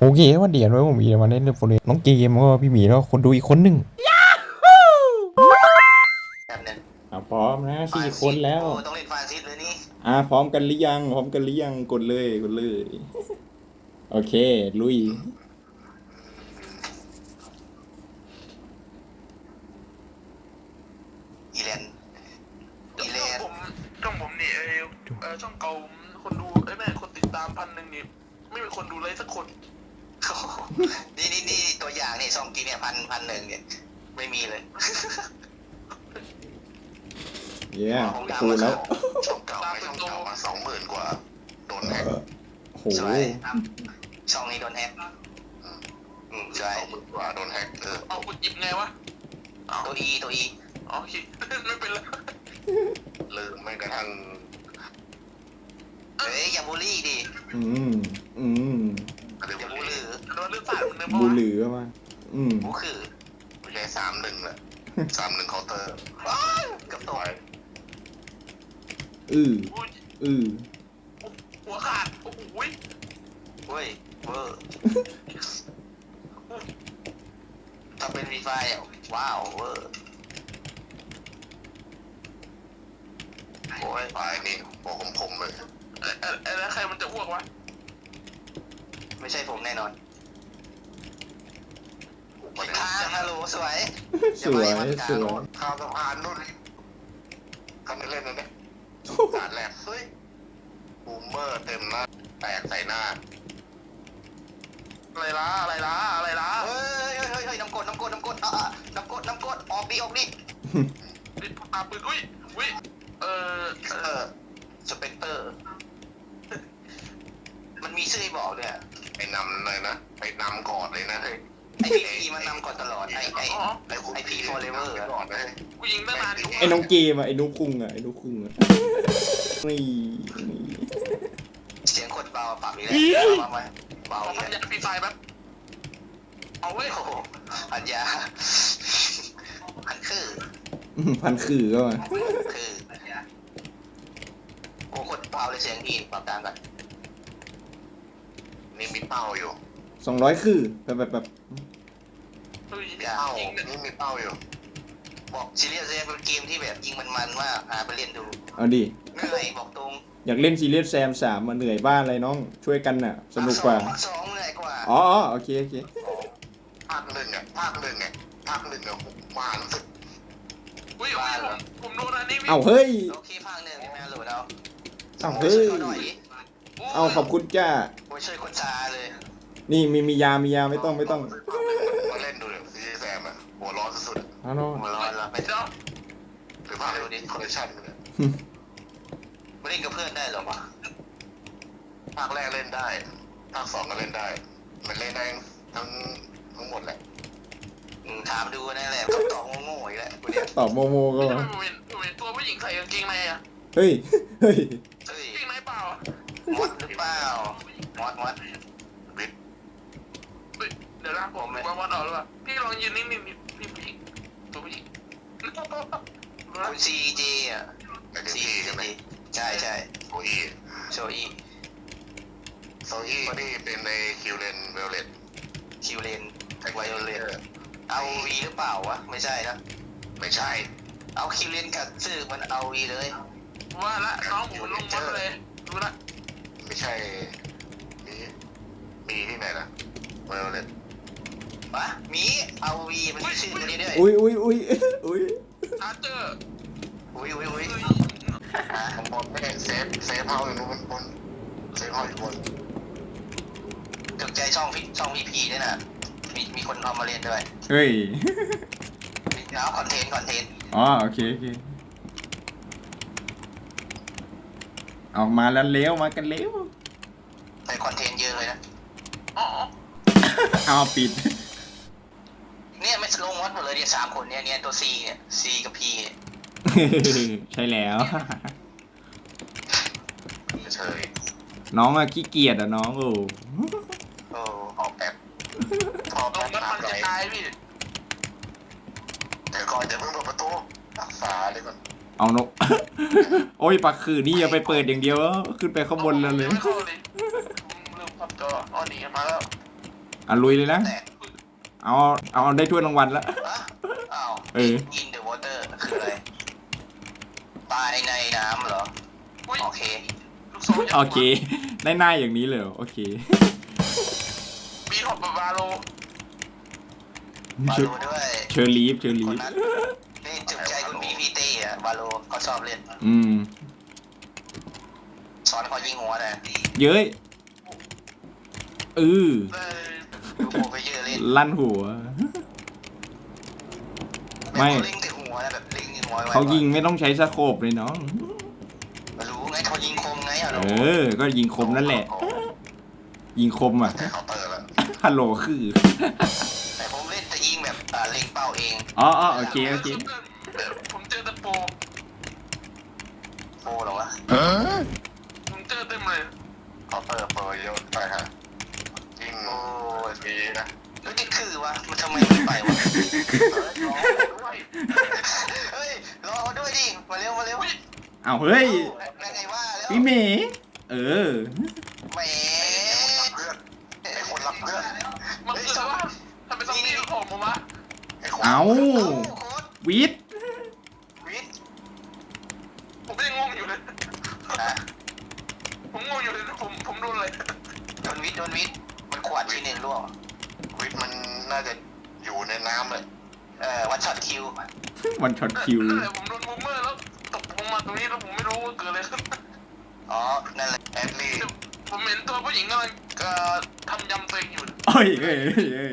โอเควันเดียวด้วยผมมีมาเล่นเรื่องโฟเรนน้องเกมก็พี่หมีแล้วคนดูอีกคนหนึ่งแบบนึงอะพร้อมนะสี่คนแล้ว โอ้ต้องเล่นฟานซิสเลยนี่อะพร้อมกันหรือยังพร้อมกันหรือยังกดเลยกดเลย โอเค ลุยอีแลนด์อีแลช่องนด์ผมช่องผมนี่เออเออช่องเก่าผมคนดูเอ้ยแม่คนติดตามพันหนึ่งนี่ไม่มีคนดูเลยสักคนโอ้โห นี่นี่นี่ตัวอย่างนี่ซองกีเนี่ยพันพันหนึ่งเนี่ย ไม่มีเลยเย้ผมตามคูมาแล้วช่องเก่าไม่ช่องเก่ามาสองหมื่นกว่า โดนแฮกโอ้โหสวยช่องนี้โดนแฮกอืมใช่กว่าโดนแฮกเออเอาคุณหยิบไงวะเอาตัวอีตัวอีเอาคิดไม่เป็นไรลืมไม่กระทั่งเฮ้ยอย่าบูลลี่ดิอืมอืมอย่าบูลลี่โด นเลือดสาดมันเลยบูปะหลือมาอืมบูคือไม่ใช่สามหนึ่งแหละสามหนึ่งเคาน์เตอร์กับตัวอืออุ้ยอือหัวขาดโอ้โหยเฮ้ยเวอร์ถ้าเป็นวีไฟอะว้าวเวอร์โอ้ยไฟนี่หัวคมคมเลยเอ้ยเอ้ยเอ้ยแล้วใครมันจะอ้วกวะ ไม่ใช่ผมแน่นอน ทางฮัลโหลสวยสวยสวยข้าวสะพานนู่นทำไปเล่นเลยเนี่ยสารแรกเฮ้ยบูมเมอร์เต็มหน้าแตกใส่หน้าอะไรล่ะอะไรล่ะอะไรล่ะเฮ้ยเฮ้ยเฮ้ยเฮ้ยน้ำกรดน้ำกรดน้ำกรดอะอะน้ำกรดน้ำกรดออกดิออกดิดิอาปืนอุ้ยอุ้ยเออเอเอออสเปกเตอร์ มันมีชื่อให้บอกด้วยอะไปนำเลยนะไปนำก่อนเลยนะเฮ้ย ไอ้พีมันนำก่อนตลอด ไอ้ไอ้ไอไอพีฟอร์เรเวอร์ก่อนเลยกูยิงตั้งนานไอ้น้องเกมอะไอ้นุ๊กคุงอะไอ้นุ๊กคุงอะนี่เสียงคนเบาปรับอีกแล้วเอามาเบาขออีกพันแล้วยปีไฟแป๊บเอาเว้ยโอ้โหอัญญาอันคือพันคือก็มาคืออัญญาโอ้คนเบาเลยเสียงดีปรับตามกันนี่มีเป้าอยู่สองร้อยคือแบบแบบแบบ เฮ้ยเป้าเนี่ยนี่มีเป้าอยู่ บอกซีเรียสเลยเป็นเกมที่แบบยิงมันมันๆมาหาไปเล่นดูเอาดิ เหนื่อยบอกตรงอยากเล่นซีเรียสแซมสามมาเหนื่อยบ้านอะไรน้อง ช่วยกันน่ะ สนุกกว่า ภคสองเหนื่อยกว่าอ๋ออ๋อโอเคโอเคภาคหนึ่งอะภาคหนึ่งอะภาคหนึ่งอะมารู้สึกอุ้ยอุ้ยผมผมโดนอันนี้พี่เอาเฮ้ย โอเคภาคหนึ่งแม่หลุดเอาเอาเฮ้ย ช่วยเขาหน่อเอาขอบคุณจ้า โอ้ยช่วยคนชาเลยนี่มีมียามียาไม่ต้องไม่ต้องมาเล่นดูเดี๋ย หัวร้อนสุดเอาเนาะมารอเราไปเดี๋ยวๆหรือภาคนี้คอลเลคชันเนี่ยไม่เล่นกับเพื่อนได้หรอวะภาคแรกเล่นได้ภาคสองก็เล่นได้ มันเล่นได้ทั้งทั้งหมดแหละอืมถามดูนั่นแหละคำตอบโง่ๆอีกแล้วกูเนี่ยตอบโมโมก็ไม่มาใช่ผมเห็นผมเห็นตัวผู้หญิงใส่กางเกงในอะเฮ้ยเฮ้ยเฮ้ยกางเกงในเปล่าอะมดหรือเปล่ามดมด เฮ้ยเดี๋ยวนะผมว่าวันออกแล้วอะพี่ลองยืนนิ่งๆ ซีเจอะแต่เดซีที่ใช่ไหมใช่ใช่โซอี้โชอีโซอี้นี่เป็นในคิวเลนเวลเลตคิวเลนไวโอเลนเอาวีหรือเปล่าวะ ไม่ใช่นะ ไม่ใช่ เอาคิวเลนกับชื่อมันเอาวีเลย ว่าละน้องผมมันลงมาเลยดูละไม่ใช่มีมีที่ไหนนะเวลเลต วะมีเอาวีมันมีชื่อตัวนี้ด้วยอุ้ยอุ้ยอุ้ยอุ้ยชาร์เจอร์อุ้ยอุ้ยอุ้ยเฮ้ยฮะข้างบนไม่ได้เซฟเซฟเฮาส์อยู่นู้นบนเซฟเฮาส์อยู่บนถูกใจช่องพี่ช่องพีพีด้วยนะมีมีคนเอามาเล่นด้วยเฮ้ยเอาคอนเทนต์คอนเทนต์อ๋อโอเคโอเค ออกมาแล้วเลี้ยวมากันเลี้ยวแต่คอนเทนต์เยอะเลยนะอ๋อเอาปิด เนี่ยไม่ลงวัดหมดเลยเนี่ยสามคนเนี่ยเนี่ยตัวซีเนี่ยซีกับพีเนี่ยใช่แล้วเฉยน้องอะขี้เกียจอะน้องโอ้โอ้ออกแบบพอลแบงบก็น้ำมันไหลจะตายพี่เดี๋ยวก่อนจะเพิ่งเปิดประตูรักษาเลยก่อนเอานกโอ้ยปักคือนี่อย่าไปเปิดอย่างเดียว ขึ้นไปข้างบนเลยเลยไม่เข้าเลยลืมพับจออ๋อหนีมาแล้วอะลุยเลยนะแตก เอาเอาได้ถ้วยรางวัลแล้ว อะอ้าว เออยินเดอะวอเตอร์คืออะไร ตายในน้ำเหรออุ้ยโอเค ลูกซองยัดหัวโอเค ได้หน้าอย่างนี้เลยเหรอโอเคบีทอปบาโลบาเชอโลด้วยเชอร์ลีฟเชอร์ลีคนฟนั้นนี่จุดใจคุณบีพีตีอะบาโลเขาชอบเล่น อืม สอนเขายิงหัวนะเย้ยเออได้ดูโปรไปเยอะ เล่นลั่นหัว ไม่ เขาเล็งแต่หัวนะแบบเล็งหัวไว้เขายิงไม่ต้องใช้สโคปเลยน้องไม่รู้ไงเขายิงคมไงอะเออ ก็ยิงคมนั่นแหละ ยิงคมอะแต่เคาน์เตอร์แล้วฮัลโหลคือแต่ผมเล่นแต่ยิงแบบอ่าเล็งเป้าเองอ๋ออ๋อโอเคโอเคผมเจอตะโปโฟหรอวะผมเจอเต็มเลยเคาน์เตอร์เปิดเยอะไปฮะ วะมันทำไมไม่ไปวะด้วยเฮ้ยรอด้วยดิมาเร็วมาเร็วเอาเฮ้ยนั่นไงว่าแล้วพี่เมย์เออแหมเพื่อนไอ้คนรักเพื่อนมันคืออะไรวะทำไมต้องมีของผมวะไอ้คนเอาโอ้โค้ดวิทย์ วิทย์ ผมยังงงอยู่เลย อะ ผมงงอยู่เลยผมผมโดนอะไร โดนวิทย์โดนวิทย์มันขวาดทีหนึ่งร่วง วิทย์มันน่าจะอยู่ในน้ำเลย เอ่อวันช็อตคิว วันช็อตคิว นั่นแหละผมโดนบูมเมอร์แล้วตกลงมาตรงนี้แล้วผมไม่รู้ว่าเกิดอะไรขึ้นอ๋อ นั่นแหละแอดลี่ผมเห็นตัวผู้หญิงกำลังเอ่อทำยำตัวเองอยู่เอ้ยเอ้ยเอ้ย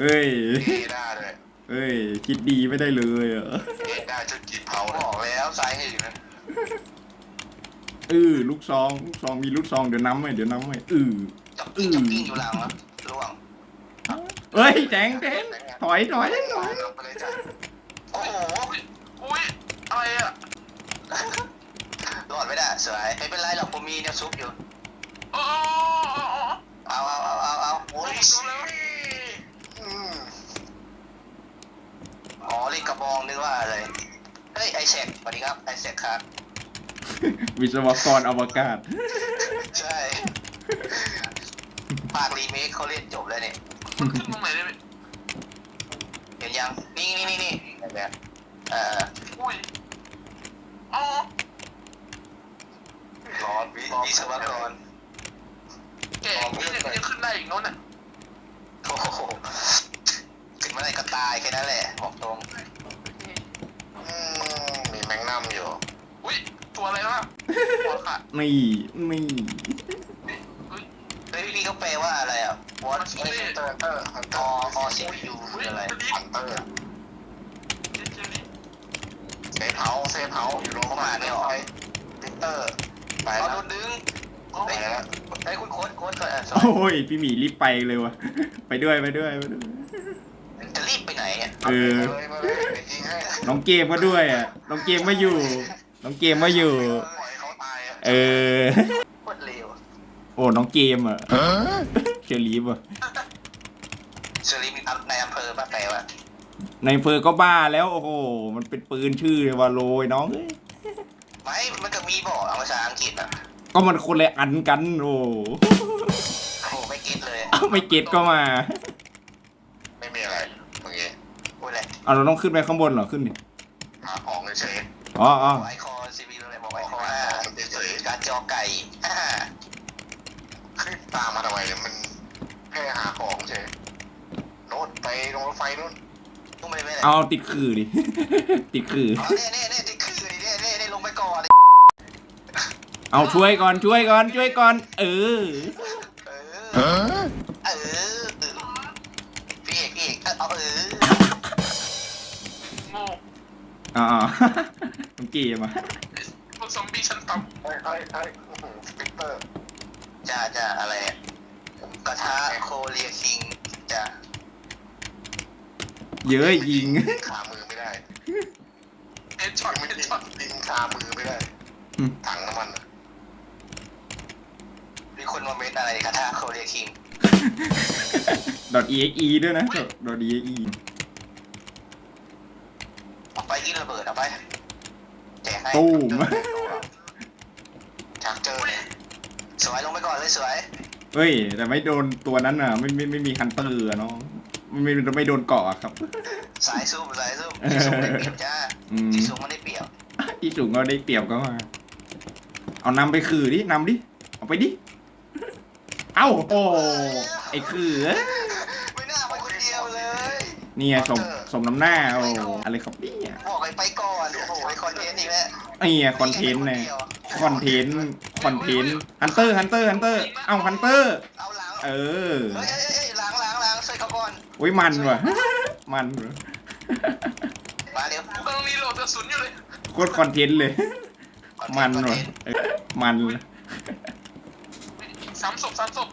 เอ้ยเอด้าด้วยเอ้ย คิดดีไม่ได้เลยเหรอเอด้าชุดกีบเผาบเลยอกแล้วสายหื่นนะเออลูกซองลูกซองมีลูกซองเดี๋ยวน้ำไหมเดี๋ยวน้ำไหมเออจับกิ้งจับกิ้งอยู่หลังวะร่วงเอ้ยแจงแจงถอยถอยถอยไปเลยจ้ะ โอ้โห อุ้ยอะไรอะรอดไม่ได้สวยไม่เป็นไรหรอกผมมีน้ำซุปอยู่อ๋อเอาเอาเอาเอาเอาโอ้ยโดนแล้วอืมอ๋อเล่นกระบองนึกว่าอะไร เฮ้ยไอแซคสวัสดีครับไอแซคครับ วิศวกรอวกาศ ใช่ ภาครีเมคเขาเล่นจบแล้วเนี่ย มันขึ้นตรงไหนได้ไหม เห็นยัง นี่นี่นี่นี่แบบเอ่ออุ้ยอ๋อร้อนวิร้อนวิศวกรแก่นี่ยังยังขึ้นได้อีกโน้นอะโอ้โหขึ้นมาได้ก็ตายแค่นั้นแหละ บอกตรงอืมมีแมงนัมอยู่ อุ้ยตัวอะไรวะหัวขาดนี่นี่อุ้ย เฮ้ยพี่เขาแปลว่าอะไรอะ what มันเฮ้ยชื่อฮันเตอร์ฮันเตอร์ฮันเตออร์อ CPU คืออะไรฮันเตอร์เซฟเฮาส์เซฟเฮาส์อยู่โรงพยาบาลไม่ออกปิเตอร์ ไปเอาแล้โดวนดึงไปแล้วไอ้ยคุณโค้ดโค้ดก่อนอะสวัสโอ้ยพี่หมีรีบไปเลยวะไปด้วยไปด้วยไปด้วยดีจะรีบไปไหนอะเออเลยมาเลยเดี๋ยวยิงให้น้องเกมก็ด้วยอะน้องเกมมาอยู่ น้องเกมมาอยู่ ปล่อยเขาตายอะ เออโคตรเร็ว โอ้น้องเกมอะเชอรีฟอะเชอรี่มีอัพในอำเภอป้าแปลว่าในอำเพอก็บ้าแล้วโอ้โหมันเป็นปืนชื่อวาโลยน้องเอ้ยไม่มันก็มีบอกเอาภาษาอังกฤษอะก็มันคนละอันกันโอ้โอ้โหไม่เก็ตเลยเอ้าไม่เก็ตก็มาไม่มีอะไรเมื่อกี้โอ้ยแหละเอาเราต้องขึ้นไปข้างบนเหรอขึ้นดิหาของเฉยอ๋ออ๋อ ไอคอนซีบีเลยบอกไอคอน หา อ่า ของเฉย การจอไก่อ่า ๆขึ้นตามมาทำไมเนี่ยมันแค่หาของเฉยโน้ตไปลง รถไฟนู้นพุ่งไปไม่ได้เอาติดขื่อดิ ติดขื่ออ๋อเน่เน่เน่ที่คือดิเน่เน่เน่ลงไปก่อนเอาช่วยก่อนช่วยก่อนช่วยก่อน เออ เออ เออ พี่เอกพี่เอกเอาเออโง่อ๋อน้องเกมอะพวกซอมบี้ชั้นต่เฮ้ยเฮ้ยเฮ้ยสปิเตอร์จ้าจ้าอะไรอะกระทะโคเรียคิงจ้า เยอะยิง ขามือไม่ได้ำเอ็ดช็อตไม่เอ็ดยิงช็อตยิงขามือไม่ได้ อืม ถังน้ำมันอะมีคนมาเมนอะไรกระทะโคเรียคิง ดอท exe ด้วยนะดอท exe เอาไปยิงระเบิดเอาไปแจกให้ตูมชาร์เจอร์เนี่ยสวยลงไปก่อนเลยสวยเอ้ย แต่ไม่โดนตัวนั้นอะ ไม่ไม่ไม่มีฮันเตอร์อะเนาะ ไม่ไม่ไม่โดนเกาะอะครับ สายซุ่มสายซุ่มที่สูงได้เปรียบจ้าอืม ที่สูงไม่ได้เปรียบอีสูงก็ได้เปรียบก็มา เอานำไปคือดินำดิ เอาไปดิ เอ้าโอ้ไอ้คือเอ้ยไม่น่าไปคนเดียวเลย เนี่ยสมสมน้ำหน้าโอ้อะไรครับเนี่ยบอกไปไปก่อนโอ้โหไอคอนเทนต์อีกแล้วไอ้เนี่ยคอนเทนต์เนี่ยคอนเทนต์คอนเทนต์ฮันเตอร์ฮันเตอร์ฮันเตอร์ เอ้าฮันเตอร์ เอาหลังเออ เฮ้ยเฮ้ยเฮ้ย ช่วยเขาก่อนโอ้ยมันว่ะ มันว่ะมาเร็วกูกำลังรีโหลดกระสุนอยู่เลยโคตรคอนเทนต์เลยมันคอนว่ะเทนต์เออมันเลยสามศพสามศพ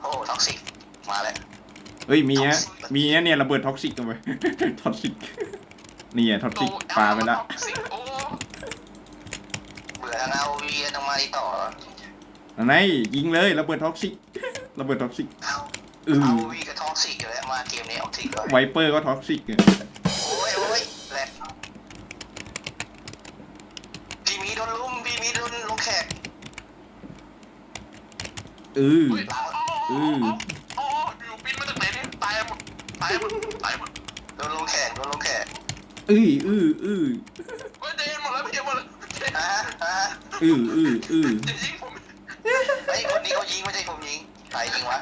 โอ้ท็อกซิกมาแล้วเฮ้ยมีนะมีนะเนี่ยระเบิดท็อกซิกกันไปท็อกซิกนี่อะท็อกซิกปาไปแล้วโอ้เบื่อทางเอาวีต้องมาดีต่อไหนยิงเลยระเบิดท็อกซิกระเบิดท็อกซิก เอา อือเอาวีกับท็อกซิกอยู่แล้วมาเกมนี้ออกซิกเลยไวเปอร์ก็ท็อกซิกอะโอ้ยโอ้ยแหละพี่มีโดนลุมพี่มีโดนลงแขกอือยอ๋ออ๋ออยู่ปีนมาจากไหนเนี่ยตายหมดตายหมดตายหมดโดนลงแขกโดนลงแขกอืออืออือเฮ้ยเดนหมดแล้วพี่หมดแล้วเดนอะอะอืออืออือจะยิงผมไอ้ยคนนี้เขายิงไม่ใช่ผมยิงใครยิงวะ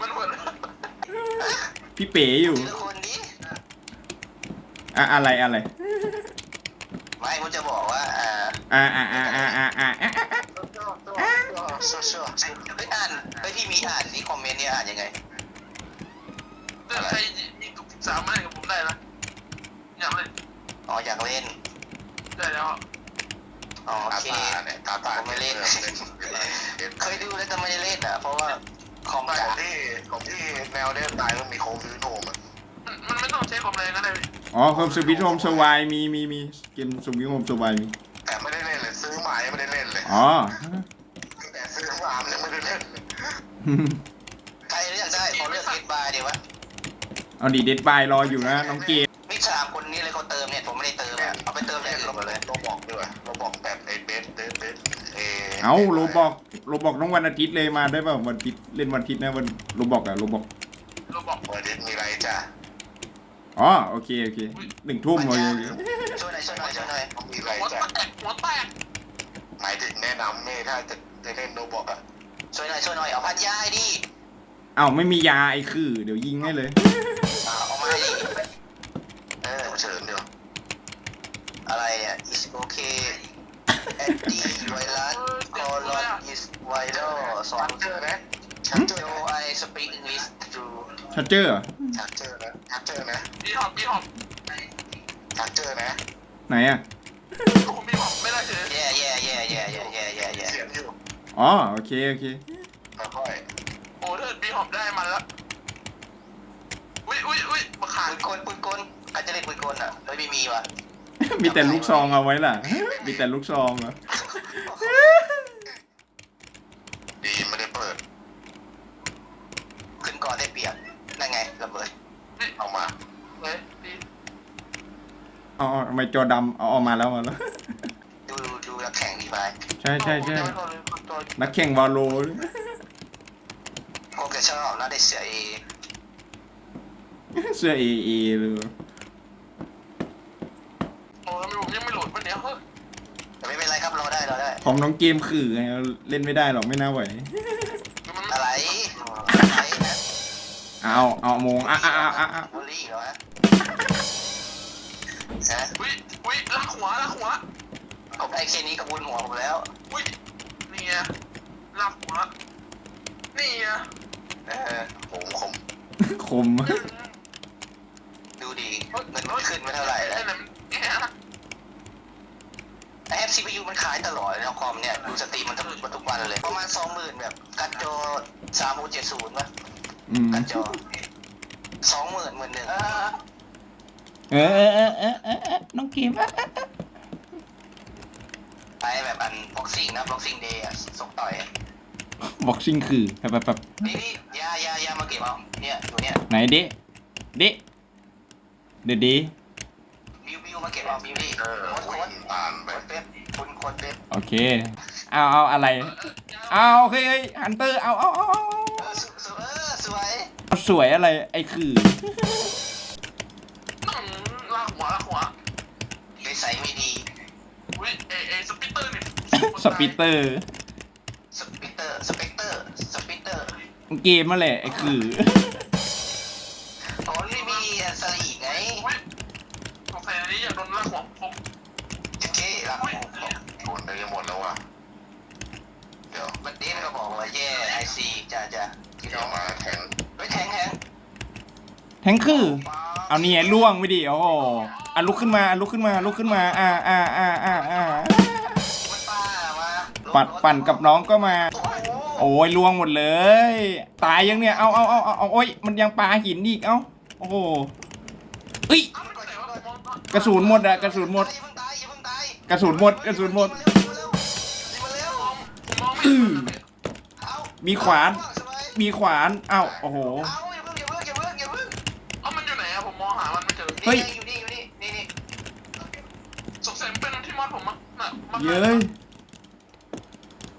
มันหมดแล้วพี่เป๋อยู่ ทีละคนดิอะอะไรอะไร ไม่ผมจะบอกว่าอ่าอ่าอ่าอ่าอ่าอ่าอ่าอ่าชัวชัวเฮ้ยอ่านเฮ้ยพี่มีอ่านที่คอมเมนต์เนี่ยอ่านยังไงถ้าใครมีตุกสามารถกับผมได้นะอยากเล่นอ๋ออยากเล่นได้แล้วอ๋อโอตาเคตาเนี่ยตาตาผมไม่เล่น เล่นเคยดูแล้วแต่ไม่ได้เล่นอะเพราะว่า คอมขกาองที่ของที่แนวเล่นตายต้องมีโค้งฟิวโนมอะมันมันไม่ต้องใช้ความแรงก็ได้อ๋อคอมสวิตโฮมสวายมีมีมีเกมสวิตโฮมสวายมีแต่ไม่ได้เล่นเลยซื้อมายังไม่ได้เล่นเลยอ๋อแต่ซื้อมามันยังไม่ได้เล่นเลยใครเลือกได้ขอเลือกเล่นบายดีวะเอาดีเด็ดบายรออยู่นะน้องเกมนี่สามคนนี้เลยเขาเติมเนี่ยผมไม่ได้เติมอะเอาไปเติมอย่างอื่นหมดเลยเราบอกด้วยเราบอกแบบไอ้เบสเบสเบสเอเอาโรบอก โรบอกต้องวันอาทิตย์เลยมาได้ป่ะวันอาทิตย์เล่นวันอาทิตย์นะวันโรบอกอะโรบอกเราบอกเบสมีอะไรจ้ะอ๋อโอเคโอเคหนึ่งทุ่มเลยช่วยหน่อยช่วยหน่อยช่วยหน่อยมีอะไรหัวจ้ะแตกหัวแตกหมายถึงแนะนำเม่ถ้าจะจะเล่นโนบอกอะช่วยหน่อยช่วยหน่อยเอาพันยาให้ดิเอ้าไม่มียาไอ้คือ เดี๋ยวยิงให้เลยอ่าเอามาให้ดิเออเชิญเดี๋ยวอะไรเนี่ย is okay anti virus colon is viral สอชันดเจอนะชัดเจอ so I speak English to ชัดเจอร์ชัดเจอนะชัดเจอนะมีหอบมีหอบชัดเจอนะไหนอะผมมีหอบไม่ได้เลย yeah yeah yeah yeah yeah yeah yeah yeah เสียงอยู่อ๋อโอเคโอเคค่อยโอ้เถิดมีหอบได้มันละอุ้ยอุ้ยอุ้ยมาขาปืดนกลปืนกลใครจะเล่นปืนกลอะเฮ้ยไม่มีว่ะ มีแต่ลูกซองเอาไว้ล่ะ มีแต่ลูกซองเหรอๆดีไม่ได้เปิด ขึ้นก่อนได้เปรียบนั่นไงระเบิดเอามาเลยดีอ๋อทำไมจอดำเอาออกมาแล้วมาแล้ว ดูดูนักแข่งดีไปใช่ใช่ใช่เอาเลยเอาเลยนักแข่งวาโลคงจะชอบน่าได้เสียเอเสื้อเอเอเลย โอ้ทำไมผมยังไม่โหลดมันเนี่ยเฮ้ย แต่ไม่เป็นไรครับรอได้รอได้ ของน้องเกมคือไงเล่นไม่ได้หรอกไม่น่าไหวมันอะไรอะไรนะเอาเอาโมงอะอะอะอะอะบูลลี่เหรอฮะฮะอุ้ยอุ้ยลักหัวลักหัวผมได้แค่นี้ก็บุญหัวผมแล้วอุ้ยนี่ไงลักหัวนี่ไงเออโอ้คมคม ดูดีเงินมันขึ้นไม่เท่าไหร่แล้วไอ้นั่นเนี่ยไอ แอป CPU มันขายตลอดแล้วคอมเนี่ยดูสตรีมมันทุกทุกวันเลย ประมาณสองหมื่นแบบการ์ดจอสามเจ็ดศูนย์ป่ะอืมการ์ดจอสองหมื่นหมื่นหนึ่งเออเออเออเออเออเออน้องเกมอะไปแบบอันบ็อกซิ่งนะบ็อกซิ่งเดย์ส่งต่อยบอกซิงคือแบบแบบแบบนี่นี่ยายายามาเก็บเอาเนี่ยอยู่เนี่ยไหนเดะเดะเดะเดะ บิวบิวมาเก็บเอาบิวนี่เออโค้ดโค้ดอ่านไปโค้ดเป๊ปคุณโค้ดเป๊ปโอเค เอาเอาอะไร เอาโอเคเฮ้ยฮันเตอร์เอาเอาเอาเอาเออสสเออสวยเอาสวยอะไรไอ้คืออืมลากหัวลากหัวนิสัยไม่ดีอุ้ยเอเอสปิเตอร์นี่สปิเตอร์สปิเตอร์สเปกเตอร์สปิเตอร์เกมมาแหละไอ้คืออ๋อ งคือ เอาเนี่ยล่วงไปดิโอ้โหอะลุกขึ้นมาลุกขึ้นมาลุกขึ้นมา อ่าอ่าอ่าอ่าอ่าปัดปั่นกับน้องก็มา โอ้ยล่วงหมดเลย ตายยังเนี่ยเอาเอาเอาเอาเอาโอ้ยมันยังปาหินอีกเอ้าโอ้โหเอ้ยกระสุนหมดอะกระสุนหมด กระสุนหมดกระสุนหมดมีขวาน มีขวานเอ้าโอ้โห เจอเฮ้ยนี่อยู่นี่อยู่นี่นี่นี่สงสัยมันเป็นที่มอดผมมั้งน่ะมันเย้ย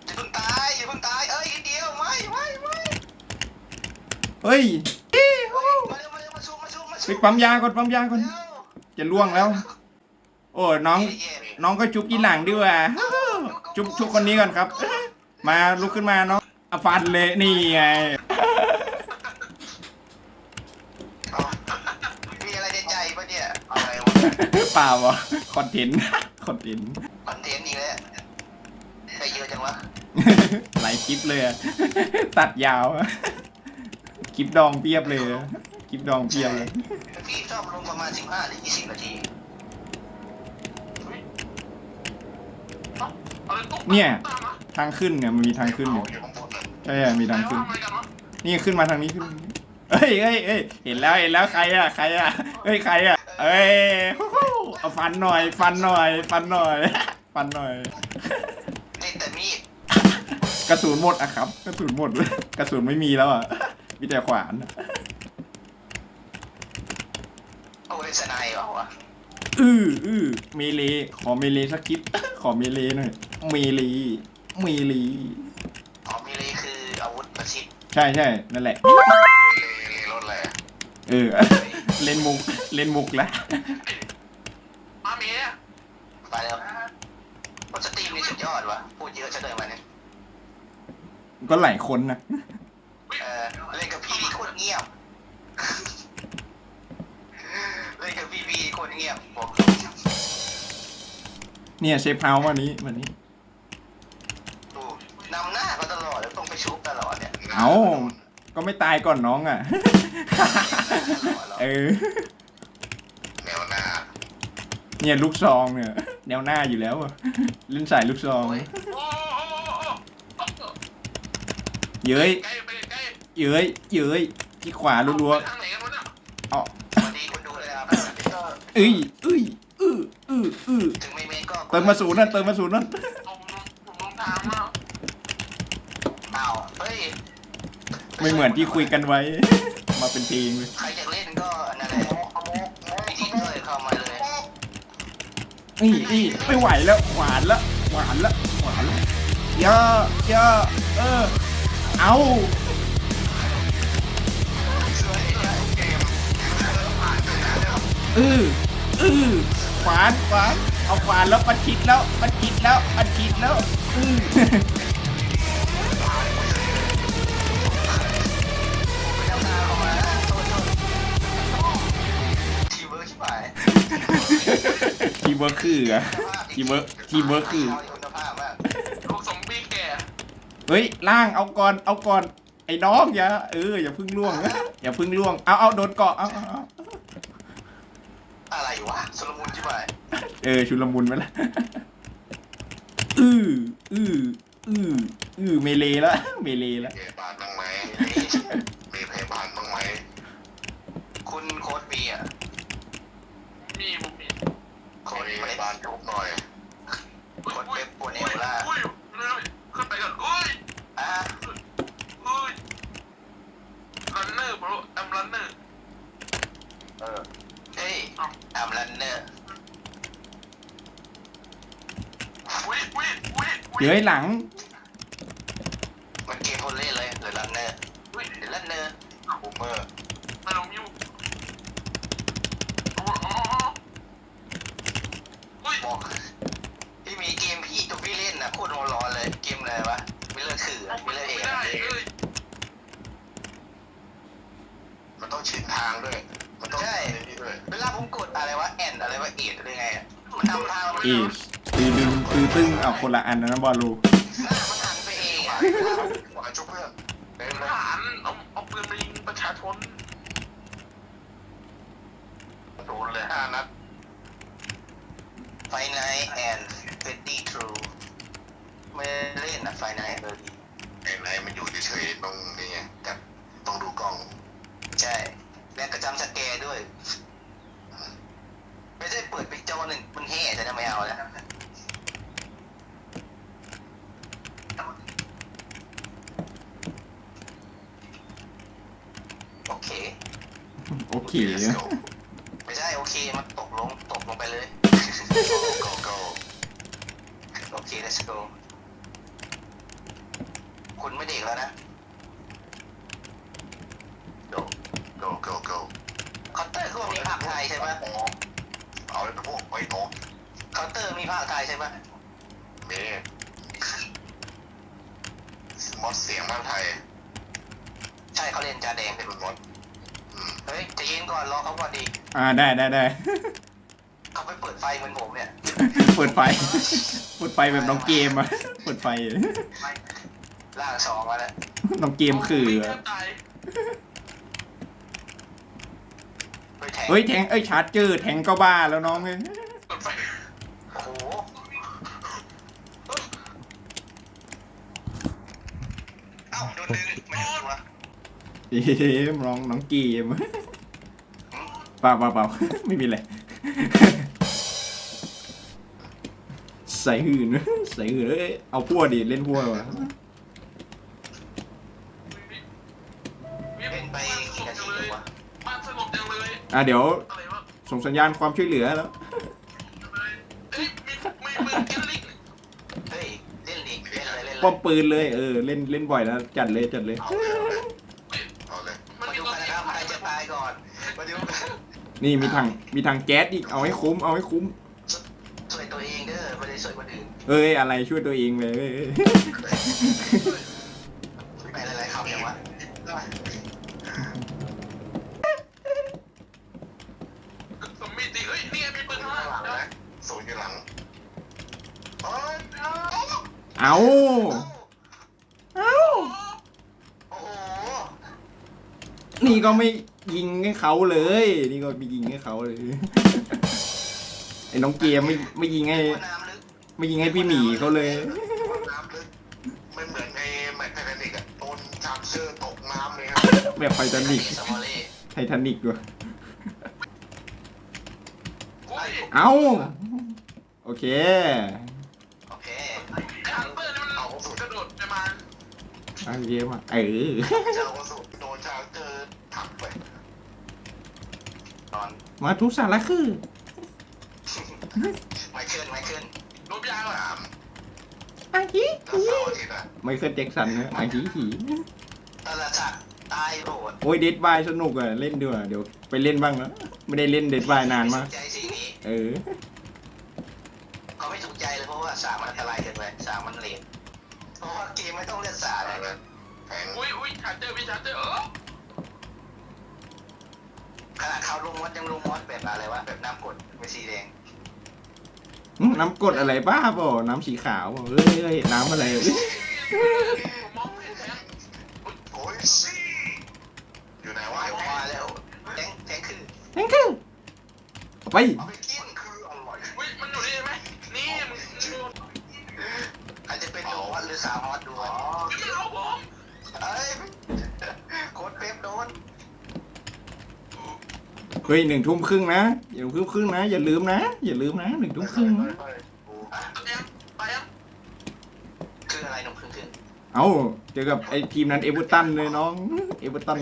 อย่าเพิ่งตายอย่าเพิ่งตายเอ้ยอีกเดียวไม่ไม่ไม่เฮ้ยเฮ้ยมาเร็วมาเร็วมาชูมาชูมาชูไปปั๊มยาก่อนปั๊มยาก่อนเร็วจะล่วงแล้ว โอ้น้อง เย่เย่น้องก็จุ๊บยีหลังดีกว่าจุ๊บจุ๊บคนนี้ก่อนครับ มาลุกขึ้นมาน้องเอาฟันเลยนี่ไง เนี่ยเปล่าวะคอนเทนต์คอนเทนต์คอนเทนต์อีกแล้วไปเยอะจังวะหลายคลิปเลยอะตัดยาวอะคลิปดองเพียบเลยอะคลิปดองเพียบเลยพี่ชอบลงประมาณ15หรือ20นาทีเอ้าอะไรตุ๊กเนี่ยตามมาทางขึ้นเนี่ยมันมีทางขึ้นอยู่อยู่ข้างบนน่ะใช่อะมีทางขึ้นไหนวะทำอะไรกันวะนี่ขึ้นมาทางนี้ขึ้นเฮ้ยเฮ้ยเฮ้ยเห็นแล้วเห็นแล้วใครอะใครอะเฮ้ยใครอะ เอ้ยฮู้ฮู้เอาฟันหน่อย ฟันหน่อย ฟันหน่อย ฟันหน่อยเล่นแต่มีดกระสุนหมดอะครับ กระสุนหมดกระสุนไม่มีแล้วอะมีแต่ขวานโอ้ยสไนด์เหรอวะอื้ออื้อเมเลขอเมเลสักคลิป ขอเมเลหน่อยเมเลเมเลอ๋อมีเลยคืออาวุธประชิดใช่ใช่นั่นแหละเลเลรถแหละเออ เล่นมุกเล่นมุกแล้วมาเมียไปแล้วโอ้สตรีมนี่สุดยอดวะพูดเยอะซะเลยวันนี้ก็หลายคนนะเออเล่นกับพี่พี่โคตรเงียบ เล่นกับพี่พี่โคตรเงียบบอกเนี่ยเซฟเฮาส์วันนี้วันนี้ดูนำหน้ามาตลอดแล้วต้องไปชุบตลอดเนี่ย เอา ก็ไม่ตายก่อนน้องอะ เออ แนวหน้าเนี่ยลูกซองเนี่ยแนวหน้าอยู่แล้วอะเล่นสายลูกซอง โอ้ยโอ้โอ้โอ้โอ้โอ้เย้ย ใกล้ไปใกล้เย้ย เย้ยที่ขวารัวทางไหนกันวะเนี่ยๆเอาสวัสดีคุณดูเลยครับก็เอ้ยเอ้ยอื้ออื้ออื้อถึงไม่เมนก็เติมมาศูนย์นั่นเติมมาศูนย์นั่น ผมผมลงทางมา อ้าวเฮ้ย ไม่เหมือนที่คุยกันไว้ มาเป็นเพลงเลยใครอยากเล่นก็นั่นแหละวิธีเลยเข้ามาเลยนี่นี่ไม่ไหวแล้ว หวานละหวานละหวานละเยอะเยอะเออ เอาอืออือขวานขวานเอาขวานแล้วประชิดแล้วประชิดแล้วประชิดแล้วอือ เวิร์คคืออะทีมเวิร์คทีมเวิร์คคือ คุณภาพมากลูกซอมบี้แก่เฮ้ยล่างเอาก่อนเอาก่อนไอ้น้องอย่าเอออย่าเพึ่งล่วงนะอย่าเพึ่งล่วงเอาเอาโดนเกาะเอาเอาเอาอะไรวะสลมุนชิบหายเออชุลมุนไปละอืออืออืออือเมเลละเมเลละพยาบาลบ้างไหมมีพยาบาลบ้างไหมคุณโค้ดบีอะมีผมมี โค้ดมีพยาบาลทุกหน่อยค้ดเป๊ปโปเนลล่าอุ้ยเลยขึ้นไปกันอุ้ยอะอุ้ยรันเนอร์บรแอมรันเนอร์เออเฮ้ยแอมลันเนอร์อุ้ยอุ้ยอุ้ยอุ้ยเย้ยหลัง มันเกมคนเล่นเลยหรือรันเนอร์อุ้ยหรือรันเนอร์บูมเมอร์ไม่ลงยูอ๋ออ๋ออุ้ย บอกพี่มีเกมพี่ตัวพี่เล่นนะโคตรหัวร้อนเลย เกมอะไรวะมิเลอร์คือมิเลอร์เอไม่งได้เลยมันต้องชินทางด้วย มันต้องนี่ด้วยเวลาผมกดอะไรวะแอนอะไรวะเอ็ดหรือไงอะมันทำทางมันอีสตีดึงตือตึ้งเอาคนละอันนะบอลลูหน้ามันหันไปเองอะหวานชุบเพื่อนเต็มทเลยหารเอาเอาปืนมายิงประชาชนโดนเลยห้านัด ไฟไนแอนเฟดดี้ทรูไม่ได้เล่นอะไฟไนเออดีไอ้ไหนมันอยู่เฉยๆตรงนี้ไงแต่ต้องดูกล้อง ใช่ แล้วกระจำสแกร์ด้วย ไม่ได้เปิดไปจอหนึ่งมันแห่จะจะไม่เอาแล้วโอเค โอเค Let's go ไม่ใช่โอเค มันตกลง ตกลงไปเลย go go โอเค let's go คุณไม่เด็กแล้วนะ go go go go เคาน์เตอร์ก็มีภาคไทยใช่ไหมเอาไปพวกไว้โตเคาน์เตอร์มีภาคไทยใช่ไหมเมมอดเสียงบ้านไทย ใช่เขาเล่นจาแดงเป็นมอดอืมเฮ้ยใจะเย็นก่อนรอเขาก่อนดี อ่าได้ได้ได้เขาไปเปิดไฟเหมือนผมเนี่ยเปิดไฟ เปิดไฟแบบน้องเกมอะเปิดไฟ ล่างสองแล้วแหละน้องเกมคือวิ่งอะแทบตายไปแทงเฮ้ยแทงเอ้ยชาร์จเจอร์แทงก็บ้าแล้วน้องเอ้ยเปิดไฟโอ้โหเอ้าโดนดึงไม่ดึงวะเอ๊ะร้องน้องเกมเปล่าเปล่าเปล่าไม่มีอะไร ใส่หื่นใส่หื่นเอ้ยเอาพวกดิเล่นพวกวะเล่นไปกี่นาทีแล้ววะบ้านสงบจังเลยอะเดี๋ยวอะไรวะส่งสัญญาณความช่วยเหลือแล้วเอ้ยมีมีปืนแกลลิกเฮ้ยเล่นดิเล่นเลยเล่นเลป้อยมปืนเลยเออเล่นเล่นบ่อยแล้วจัดเลยจัดเลย เอาเลยเอาเลยมันมามีดูตัวกันเสีนะยครับใครจะตายก่อนมาดูกันนี่มีถังมีถังแก๊สอีกเอาให้คุ้มเอาให้คุ้ม เอ้ยอะไรช่วยตัวเองเลยไปหลายๆคำอย่างวะสมมีตีเอ้ยนี่ไงมีปืนมาข้างหลังนะศูนย์อยู่หลังเอ้ยเอาเอาโอ้โหนี่ก็ไม่ยิงให้เขาเลย นี่ก็ไม่ยิงให้เขาเลยไอ้น้องเกมไม่ไม่ยิงให้ น้ ไม่ยิงให้พี่หมีเขาเลย น้ำลึกไม่เหมือนไอ้แมคไททานิกอะโดนชาร์เชอร์ตกน้ำเลยครับแบบไททานิกสมอลเล่ไททานิกด้วยอุ้ยเอาโอเค โอเคไอ้ฮันเตอร์นี่มันกระโดดไปมาเอาเกมอะเออเจ้ากระสุนโดนชาร์เชอร์ถักไปนอนมาทุกสารคือ ไม่ขึ้นไม่ขึ้น โดนยางเหรอสามอาฮิถ้าเสาร์อาทิตย์อะไม่เคยแจ็คสันนะอาฮิหีตลาดจักรตายโหดโอ้ยเดดบายสนุกอะเล่นดีกว่าเดี๋ยวไปเล่นบ้างแล้วไม่ได้เล่นเดดบายนานมากใจสิ่งนี้เออ เขาไม่ถูกใจเลยเพราะว่าสามมันอันตรายเกินไปสามมันเลทเพราะว่าเกมไม่ต้องเลือกสามอะไรเลยนะแพงอุ้ยอุ้ยชาร์เจอร์พี่ชาร์เจอร์เออขนาดเขาลงมอดยังลงมอดแบบอะไรวะแบบน้ำกรดไม่สีแดงหึ น้ำกรดอะไรบ้าเปล่าน้ำสีขาวเปล่าเอ้ยเอ้ยน้ำอะไรเอ้ยผมมองไม่เห็นแทงโอ้ยซีอยู่ไหนวะเดี๋ยวมาแล้วแทงแทงคือแทงคือเอาไป เอาไป เฮ้ยหนึ่งทุ่มครึ่งนะอย่าทุ่มครึ่งนะ อย่าลืมนะ อย่าลืมนะหนึ่งทุ่มครึ่งนะไปๆกูอะตอนนี้ไปยังคืออะไรหนุ่มครึ่งครึ่งเอาเจอกับไอ้ทีมนั้นเอเวอร์ตันเลยน้องเอเวอร์ตัน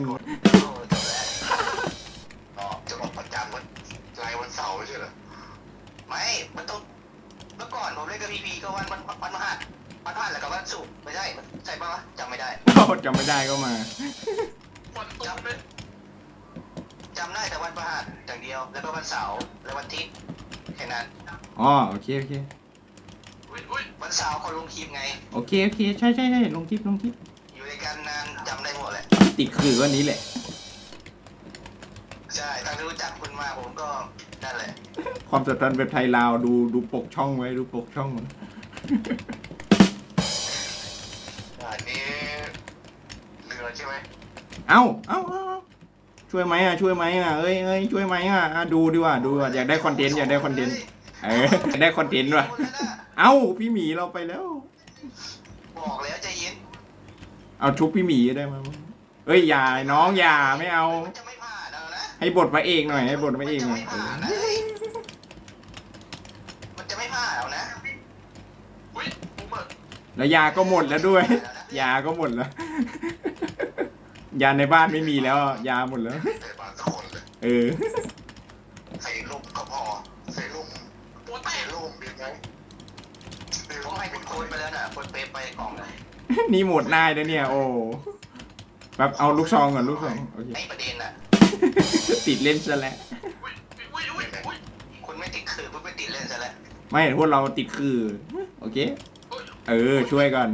เคโอเคอุ้ยอุ้ยวันเสาร์คนลงคลิปไง โอเคโอเคใช่ใช่ใช่ลงคลิปลงคลิปอยู่ในกันนานจำได้หมดแหละ ติดคือวันนี้แหละ ใช่ตั้งแต่รู้จักคุณมาผมก็นั่นแหละ ความสัมพันธ์แบบไทยลาวดูดูปกช่องไว้ดูปกช่องไว้อันนี้เรือใช่ไหมเอ้าเอ้าเอ้าเอ้าช่วยไหมอะช่วยไหมอะเอ้ยเอ้ยช่วยไหมอะอะดูดีกว่าดูดีกว่าอยากได้คอนเทนต์อยากได้คอนเทนต์ เอออยากได้คอนเทนต์ว่ะเอ้าพี่หมีเราไปแล้ว บอกแล้วใจเย็นเอาชุบพี่หมีได้มาเอ้ยอย่าน้องอย่าไม่เอามันจะไม่ผ่านเอานะให้บทพระเอกหน่อยให้บทพระเอกหน่อยมันจะไม่ผ่านนะมันจะไม่ผ่านเอานะอุ้ยบูมเมอร์แล้วยาก็หมดแล้วด้วย ยาก็หมดแล้ว ยาในบ้านไม่มีแล้วอะยาหมดแล้ว แต่บางสักคนเลยเออ ใส่ลูกก็พอใส่ลูก หัวแต ใส่ ก ลูกเป็นไงใส่ ผ ลู ม ก ให้เป็นโค้ดไปแล้วนะโค้ดเป๊ะไปกล่องเลย นี่หมดหน้าแล้วเนี่ย โอ้แบบเอาลูกซองก่อนลูกซองโอเคไอ้ประเด็นน่ะติดเล่นซะแล้วอุ้ยอุ้ยอุ้ยอุ้ยคุณไม่ติดคือคุณไม่ติดเล่นซะแล้วไม่พวกเราติดคือ โอเคอุ้ยเออ ช่วยก่อน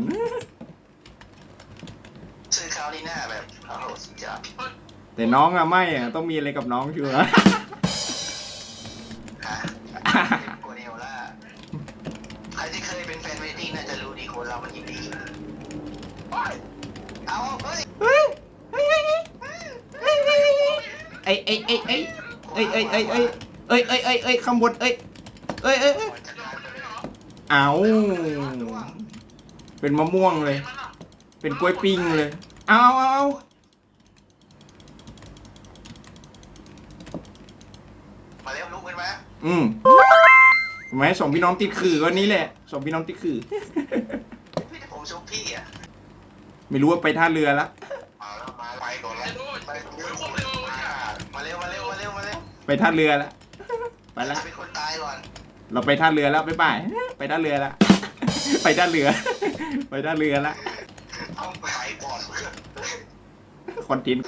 ซื้อคราวนี้หน้าแบบโอ้โหสุดยอดแต่น้องอะไม่อะต้องมีอะไรกับน้องชัวร์ ยเอ้ยเอ้ยเอ้ยเอ้ยเอ้ยเอ้ยข้างบนเอ้ยเอ้ยเอ้ยเอ้าเป็นมะม่วงเลย เป็นกล้วยปิ้งเลย เอาเอาอามาเร็วลุกขึ้นมาอืมเห็ไหมสองพี่น้องติดขื่อวันนี้แหละสองพี่น้องติดขื่อ พี่แต่ผมชุบพี่อะไม่รู้ว่าไปท่าเรือละมาแล้วมาไปโดนแล้วไปโดน ไปท่าเรือละไปละเป็นคนตายก่อนเราไปท่าเรือแล้วบ๊ายบายไปท่าเรือละ ไปท่าเรือ ไปท่าเรือละต้องไปก่อนเพื่อนคอนเทนต์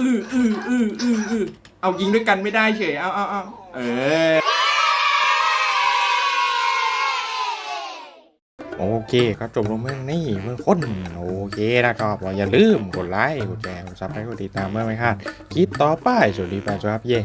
อืออืออืออืออือเอายิงด้วยกันไม่ได้เฉย เอาเอาเอาเออ โอเคครับจบลงเมื่อนี่เมื่อคนโอเคนะครับอย่าลืมกดไลค์กดแชร์กดซับให้กดติดตามเมื่อไม่พลาดคลิปต่อไปสวัสดีแฟนครับเย่